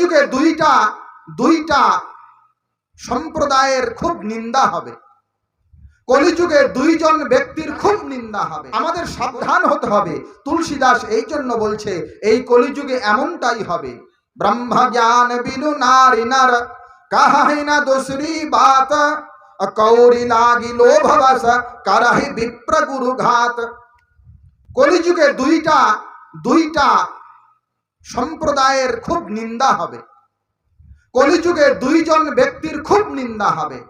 কলিযুগে দুইটা দুইটা সম্প্রদায়ের খুব নিন্দা হবে। কলিযুগে দুইজন ব্যক্তির খুব নিন্দা হবে। আমাদের সাবধান হতে হবে। তুলসীদাস এই জন্য বলছে, এই কলিযুগে এমনটাই হবে। ব্রহ্ম জ্ঞান বিনু নারী নার, কাহাই না দোসরি বাত, কৌরি লাগি লোভবস করহি বিপ্র গুরু ঘাত। কলিযুগে দুইটা দুইটা সম্প্রদায়ের খুব নিন্দা হবে। কলিযুগে দুইজন ব্যক্তির খুব নিন্দা হবে।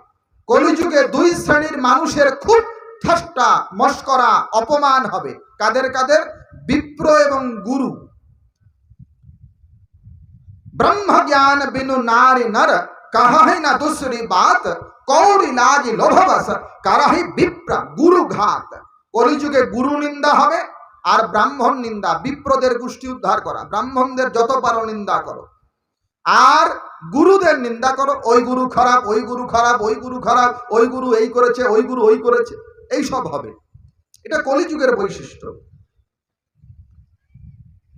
কলিযুগে দুই শ্রেণির মানুষের খুব ঠাস্টা মস্করা, অপমান হবে। কাদের কাদের? বিপ্র এবং গুরু। ব্রহ্ম জ্ঞান বিনু নারী নর কাহাই না দুসরি বাত কৌরি লাগি লোভবস, কারাহি বিপ্র, গুরু ঘাত। কলিযুগে গুরু নিন্দা হবে আর ব্রাহ্মণ নিন্দা, বিপ্রদের গোষ্ঠী উদ্ধার করা, ব্রাহ্মণদের যত পারো নিন্দা করো। আর গুরুদের নিন্দা করো, ওই গুরু খারাপ, ওই গুরু খারাপ, ওই গুরু খারাপ, ওই গুরু এই করেছে, ওই গুরু ওই করেছে, এই সব হবে। এটা কলিযুগের বৈশিষ্ট্য।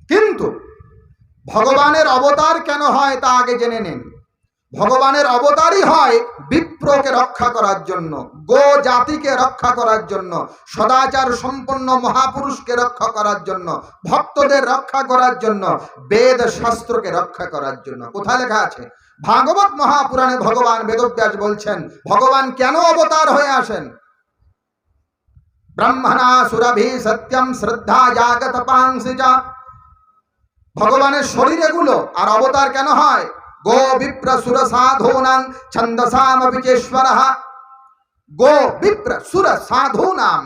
কিন্তু ভগবানের অবতার কেন হয় তা আগে জেনে নেন। ভগবানের অবতারই হয় বিপ্রকে রক্ষা করার জন্য, গো জাতিকে রক্ষা করার জন্য, সদাচার সম্পন্ন মহাপুরুষকে রক্ষা করার জন্য, ভক্তদের রক্ষা করার জন্য, বেদ শাস্ত্রকে রক্ষা করার জন্য। কোথায় লেখা আছে? ভাগবত মহাপুরাণে ভগবান বেদব্যাস বলছেন, ভগবান কেন অবতার হয়ে আসেন? ব্রহ্মণা সুরভি সত্যম শ্রদ্ধা জাগত পাংসি যা ভগবানের শরীর এগুলো, আর অবতার কেন হয়? গো বিপ্র সুর সাধূনাং ছন্দসাম বিচেশ্বর গো বিপ্র সুর সাধূনাম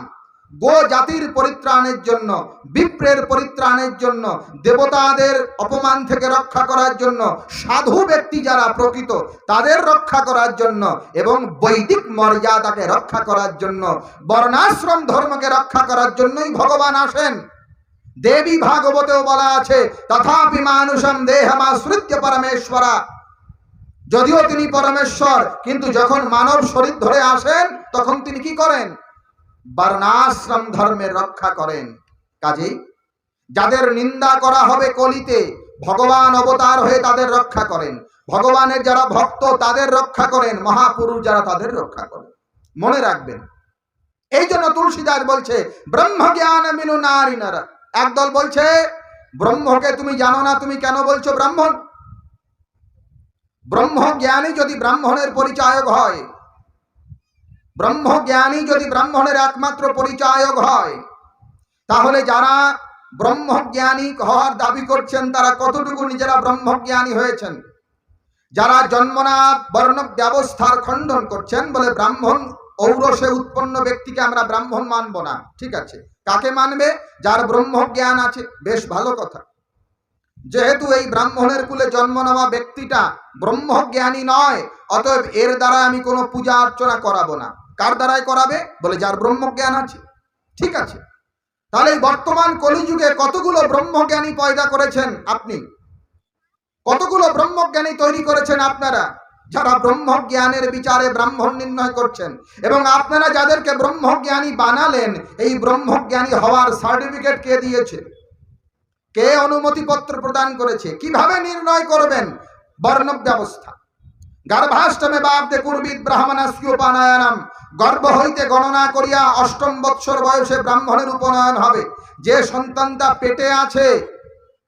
গো জাতির পরিত্রাণের জন্য, বিপ্রের পরিত্রাণের জন্য, দেবতাদের অপমান থেকে রক্ষা করার জন্য, সাধু ব্যক্তি যারা প্রকৃত, তাদের রক্ষা করার জন্য এবং বৈদিক মর্যাদাকে রক্ষা করার জন্য, বর্ণাশ্রম ধর্মকে রক্ষা করার জন্যই ভগবান আসেন। দেবী ভাগবতেও বলা আছে, তথাপি মানুষম দেহমাশ্রিত্য পরমেশ্বরা। যদিও তিনি পরমেশ্বর, কিন্তু যখন মানব শরীর ধরে আসেন, তখন তিনি কি করেন? বর্ণাশ্রম ধর্মের রক্ষা করেন। কাজেই যাদের নিন্দা করা হবে কলিতে, ভগবান অবতার হয়ে তাদের রক্ষা করেন। ভগবানের যারা ভক্ত, তাদের রক্ষা করেন। মহাপুরুষ যারা, তাদের রক্ষা করেন। মনে রাখবেন। এই জন্য তুলসীদাস বলছে ব্রহ্ম জ্ঞান মিনু নারীনারা একদল বলছে, ব্রহ্মকে তুমি জানো না, তুমি কেন বলছো ব্রাহ্মণ? ব্রহ্ম জ্ঞানী যদি ব্রাহ্মণের পরিচায়ক হয় ব্রহ্ম জ্ঞানী যদি ব্রাহ্মণের একমাত্র পরিচায়ক হয়, তাহলে যারা ব্রহ্মজ্ঞানী হওয়ার দাবি করছেন, তারা কতটুকু নিজেরা ব্রহ্মজ্ঞানী হয়েছেন? যারা জন্মনা বর্ণ ব্যবস্থার খণ্ডন করছেন বলে ব্রাহ্মণ ঔরসে উৎপন্ন ব্যক্তিকে আমরা ব্রাহ্মণ মানব না। ঠিক আছে। কাকে মানবে? যার ব্রহ্ম জ্ঞান আছে। বেশ ভালো কথা। যেহেতু এই ব্রাহ্মণের কুলে জন্ম নেওয়া ব্যক্তিটা ব্রহ্মজ্ঞানী নয়, অতএব এর দ্বারা আমি কোনো পূজা অর্চনা করাবো না। কার দ্বারাই করাবে? বলে যার ব্রহ্মজ্ঞান আছে। ঠিক আছে। তাহলে বর্তমান কলিযুগে কতগুলো ব্রহ্মজ্ঞানী পয়দা করেছেন আপনি? কতগুলো ব্রহ্মজ্ঞানী তৈরি করেছেন আপনারা? যারা ব্রহ্মজ্ঞানের বিচারে ব্রাহ্মণ নির্ণয় করছেন, এবং আপনারা যাদেরকে ব্রহ্মজ্ঞানী বানালেন, এই ব্রহ্মজ্ঞানী হওয়ার সার্টিফিকেট কে দিয়েছে? কে অনুমতিপত্র প্রদান করেছে? কীভাবে নির্ণয় করবেন? বর্ণ ব্যবস্থা গর্ভাষ্টমে বাপদে কুর্বিদ ব্রাহ্মণাস্কি উপানয়নম। গর্ভ হইতে গণনা করিয়া অষ্টম বৎসর বয়সে ব্রাহ্মণের উপনয়ন হবে। যে সন্তানটা পেটে আছে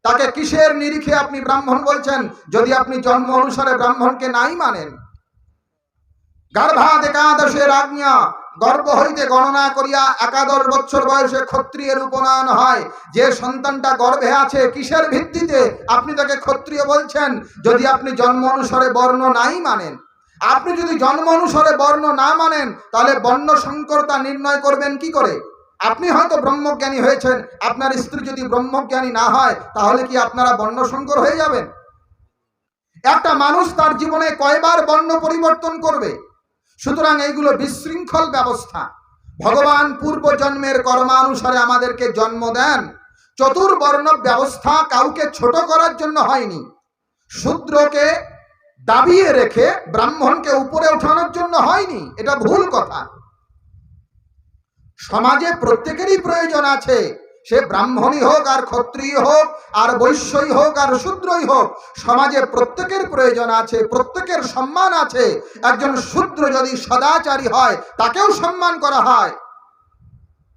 তাকে কিসের নিরিখে আপনি ব্রাহ্মণ বলছেন? যদি আপনি জন্ম অনুসারে ব্রাহ্মণকে নাই মানেন। গর্ভাদ একাদশের আজ্ঞা গর্ভ হইতে গণনা করিয়া একাদশ বছর বয়সে ক্ষত্রিয়ের উপনয়ন হয়। যে সন্তানটা গর্ভে আছে, কিসের ভিত্তিতে আপনি তাকে ক্ষত্রিয় বলছেন? যদি আপনি জন্ম অনুসারে বর্ণ নাই মানেন। আপনি যদি জন্ম অনুসারে বর্ণ না মানেন, তাহলে বর্ণ সংকরতা নির্ণয় করবেন কি করে? আপনি হয়তো ব্রহ্মজ্ঞানী হয়েছেন, আপনার স্ত্রী যদি ব্রহ্মজ্ঞানী না হয়, তাহলে কি আপনারা বর্ণসংকর হয়ে যাবেন? একটা মানুষ তার জীবনে কয়বার বর্ণ পরিবর্তন করবে? সুতরাং এইগুলো বিশৃঙ্খল ব্যবস্থা। ভগবান পূর্ব জন্মের কর্মানুসারে আমাদেরকে জন্ম দেন। চতুর্বর্ণ ব্যবস্থা কাউকে ছোট করার জন্য হয়নি। শূদ্রকে দাবিয়ে রেখে ব্রাহ্মণকে উপরে ওঠানোর জন্য হয়নি। এটা ভুল কথা। সমাজে প্রত্যেকেরই প্রয়োজন আছে। সে ব্রাহ্মণই হোক, আর ক্ষত্রিয় হোক, আর বৈশ্যই হোক, আর শূদ্রই হোক, সমাজে প্রত্যেকের প্রয়োজন আছে, প্রত্যেকের সম্মান আছে। একজন শূদ্র যদি সদাচারী হয়, তাকেও সম্মান করা হয়।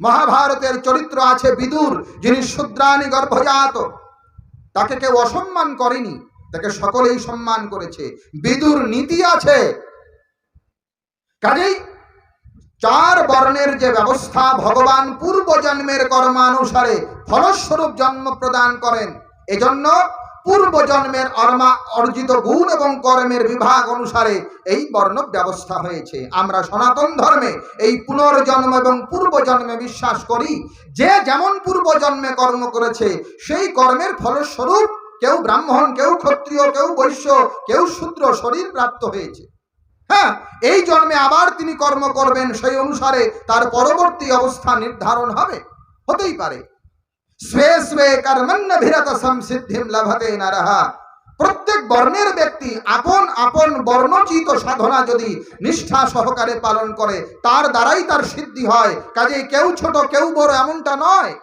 মহাভারতের চরিত্র আছে বিদুর, যিনি শূদ্রাণী গর্ভজাত। তাকে কেউ অসম্মান করেনি, তাকে সকলেই সম্মান করেছে। বিদুর নীতি আছে। কাজেই চার বর্ণের যে ব্যবস্থা ভগবান পূর্ব জন্মের কর্মানুসারে ফলস্বরূপ জন্ম প্রদান করেন, এজন্য পূর্ব জন্মের অর্মা অর্জিত গুণ এবং কর্মের বিভাগ অনুসারে এই বর্ণ ব্যবস্থা হয়েছে। আমরা সনাতন ধর্মে এই পুনর্জন্ম এবং পূর্ব জন্মে বিশ্বাস করি, যে যেমন পূর্ব জন্মে কর্ম করেছে, সেই কর্মের ফলস্বরূপ কেউ ব্রাহ্মণ, কেউ ক্ষত্রিয়, কেউ বৈশ্য, কেউ শূদ্র শরীর প্রাপ্ত হয়েছে। হ্যাঁ এই জন্মে আবার তিনি কর্ম করবেন, সেই অনুসারে তার পরবর্তী অবস্থা নির্ধারণ হবে। হতেই পারে। প্রত্যেক বর্ণের ব্যক্তি আপন আপন বর্ণচিত সাধনা যদি নিষ্ঠা সহকারে পালন করে, তার দ্বারাই তার সিদ্ধি হয়। কাজে কেউ ছোট, কেউ বড় এমনটা নয়।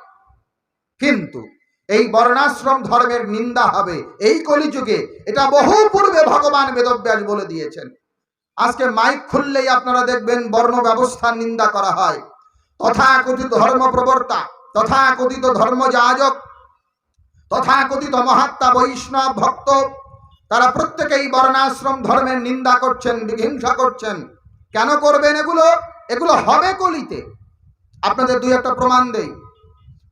কিন্তু এই বর্ণাশ্রম ধর্মের নিন্দা হবে। এই কলিযুগে এটা বহু পূর্বে ভগবান বেদব্যাস বলে দিয়েছেন। আজকে মাইক খুললেই আপনারা দেখবেন বর্ণ ব্যবস্থার নিন্দা করা হয়। তথাকথিত ধর্ম প্রবর্তা, তথাকথিত ধর্মযাজক তথাকথিত মহাত্মা বৈষ্ণব ভক্ত, তারা প্রত্যেকেই বর্ণাশ্রম ধর্মের নিন্দা করছেন, বিহিংসা করছেন। কেন করবেন এগুলো? এগুলো হবে কলিতে। আপনাদের দুই একটা প্রমাণ দেই।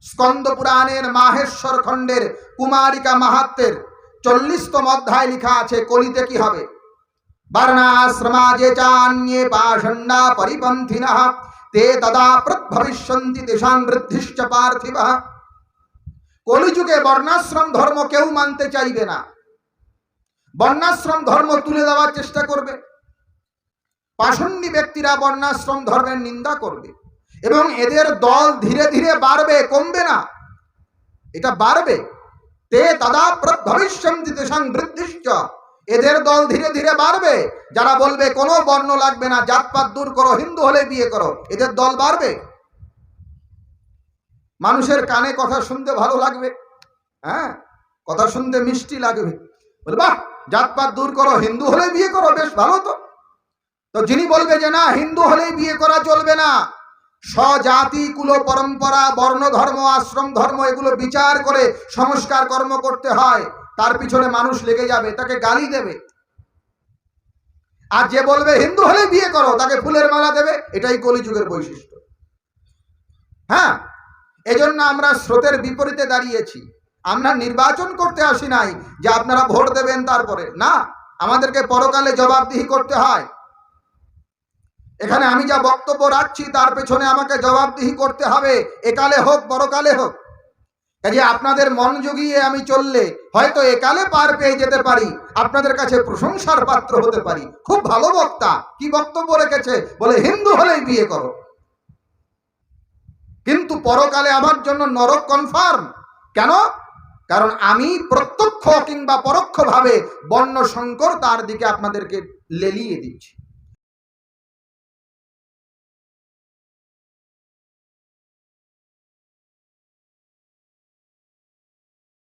স্কন্দ পুরাণের মাহেশ্বর খণ্ডের কুমারিকা মাহাত্মের চল্লিশতম অধ্যায় লেখা আছে, কলিতে কি হবে? যে চান্যে পাষণ্ডা পরিপন্থিনঃ তে তদা প্রদ্ভবিষ্যন্তি তেষাং বৃদ্ধিশ্চ পার্থিব কলিযুগে বর্ণাশ্রম ধর্ম কেউ মানতে চাইবে না বর্ণাশ্রম ধর্ম তুলে দেওয়ার চেষ্টা করবে পাষণ্ডী ব্যক্তিরা বর্ণাশ্রম ধর্মের নিন্দা করবে এবং এদের দল ধীরে ধীরে বাড়বে কমবে না এটা বাড়বে তে তদা ভবিষ্যন্তি তেষাং বৃদ্ধিশ্চ এদের দল ধীরে ধীরে বাড়বে। যারা বলবে, কোনো বর্ণ লাগবে না, জাতপাত দূর করো, হিন্দু হলে বিয়ে করো। এদের দল বাড়বে। মানুষের কানে কথা শুনতে ভালো লাগবে। হ্যাঁ? কথা শুনতে মিষ্টি লাগবে। বলে, বাহ, জাতপাত দূর করো, হিন্দু হলে বিয়ে করো, বেশ ভালো তো। তো যিনি বলবে যে, না, হিন্দু হলেই বিয়ে করা চলবে না। স্বজাতি, কুল, পরম্পরা, বর্ণ, ধর্ম, আশ্রম, ধর্ম, এগুলো বিচার করে সংস্কার কর্ম করতে হয়। তার পিছনে মানুষ লেগে যাবে, তাকে গালি দেবে। আর যে বলবে, হিন্দু হলে বিয়ে করো, তাকে ফুলের মালা দেবে, এটাই কলিযুগের বৈশিষ্ট্য। হ্যাঁ এজন্য আমরা স্রোতের বিপরীতে দাঁড়িয়েছি। আমরা নির্বাচন করতে আসি নাই যে আপনারা ভোট দেবেন তারপরে। না, আমাদেরকে পরকালে জবাবদিহি করতে হয়। এখানে আমি যা বক্তব্য রাখছি, তার পেছনে আমাকে জবাবদিহি করতে হবে। একালে হোক, পরকালে হোক। কাজে আপনাদের মন জুগিয়ে আমি চললে হয়তো একালে পার পেয়ে যেতে পারি। আপনাদের কাছে প্রশংসার পাত্র হতে পারি। খুব ভালো বক্তা। কি বক্তব্য রেখেছে? বলে, হিন্দু হলেই বিয়ে করো। কিন্তু পরকালে আমার জন্য নরক কনফার্ম কেন? কারণ আমি প্রত্যক্ষ কিংবা পরোক্ষভাবে বর্ণ সংকর তার দিকে আপনাদেরকে লেলিয়ে দিচ্ছি।